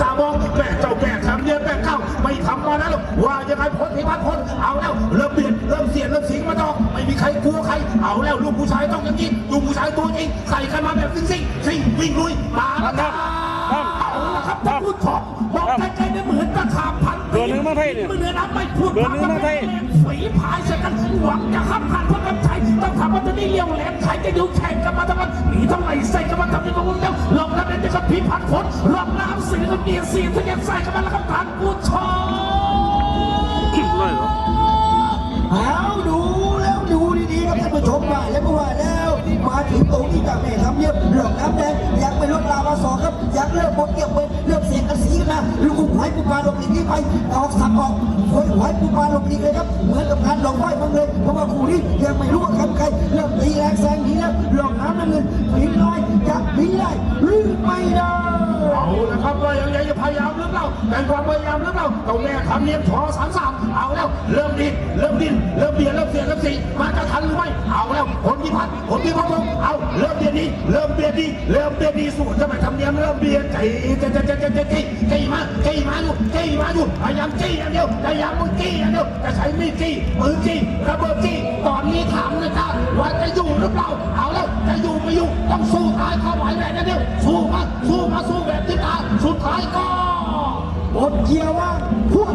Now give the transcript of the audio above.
ตามองแม่เจ้าแม่ทำเนียนแม่เก้าไม่ทำมานะหรอกว่ายังไงพ้นพิพัฒน์พ้นเอาแล้วเริ่มเปลี่ยนเริ่มเสียนเริ่มสิงมาดอกไม่มีใครกลัวใครเอาแล้วลูกผู้ชายต้องอย่างนี้ลูกผู้ชายตัวจริงใส่กันมาแบบซิ่งซิ่งซิ่งวิ่งลุยมาแล้วจ้าเอาละครับท่านผู้ชมมองไกลๆเนี่ยเหมือนตะขาบพันเบอร์หนึ่งเมืองไทยเนี่ยเมื่อน้ำไม่พูดเบอร์หนึ่งเมืองไทยฝีพายเสร็จกันหวังจะขับผ่านพระกำชัยต้องทำมันจะได้เลี้ยวแหลมใครจะดูแข่งกันมาทั้งวันหนีเท่าไหร่ใส่กันมาทำยังไงก็แล้วลองแล้วเนี่ยจะพิพัฒน์ผลลอง น้ำสีก็เดียดสีทะเยนใส่กันมาแล้วครับท่านผู้ชมน้อยเหรอเอาดูแล้วดูดีๆครับท่านผู้ชมว่าแล้วก็ว่าแล้ว มาถึงตรงนี้จากแม่ทำเนียบหลอกน้ำแดงอยากไปรถลาวาสองครับอยากเริ่มบดเกี่ยวไปเริ่มเสียงกันสีกันนะลูกหอยปูปลาหลบหลีกนี้ไปออกสับออกหอยหอยปูปลาหลบหลีกเลยครับเหมือนกับการหลอกไฟมันเลยเพราะว่าคู่นี้ยังไม่รู้ว่าใครใครเริ่มตีแรงแซงหนีแล้วหลอกน้ำน้ำเงินพิงน้อยจะพิงได้หรือไม่ได้ ความพยายามจะพยายามหรือเปล่าแต่ความพยายามหรือเปล่าตรงแม่ทำเนียมชอสามสามเอาแล้ว เริ่มดินเริ่มดินเริ่มเบียดเริ่มเสียเริ่มสีมาจะทันหรือไม่เอาแล้วผลที่พัดผลที่พัดงเอาเริ่มเบียดดีเริ่มเบียดดีเริ่มเบียดดีสู้จะไปทำเนียมเริ่มเบียดใจใจใจใจใจใจใจมาใจมาดูใจมาดูพยายามจี้อย่างเดียวพยายามมุ่งจี้อย่างเดียวจะใช้มีดจี้มือจี้ระเบิดจี้ตอนนี้ถามนะจ๊ะว่าจะอยู่หรือเปล่าเอาแล้วจะอยู่ไม่อยู่ต้องสู้ตายเข้าไหวแบบนั้เดียวสู้มาสู้มาสู้แบบที่ตาย สุดท้ายก็หมดเกียร์ว่าพวก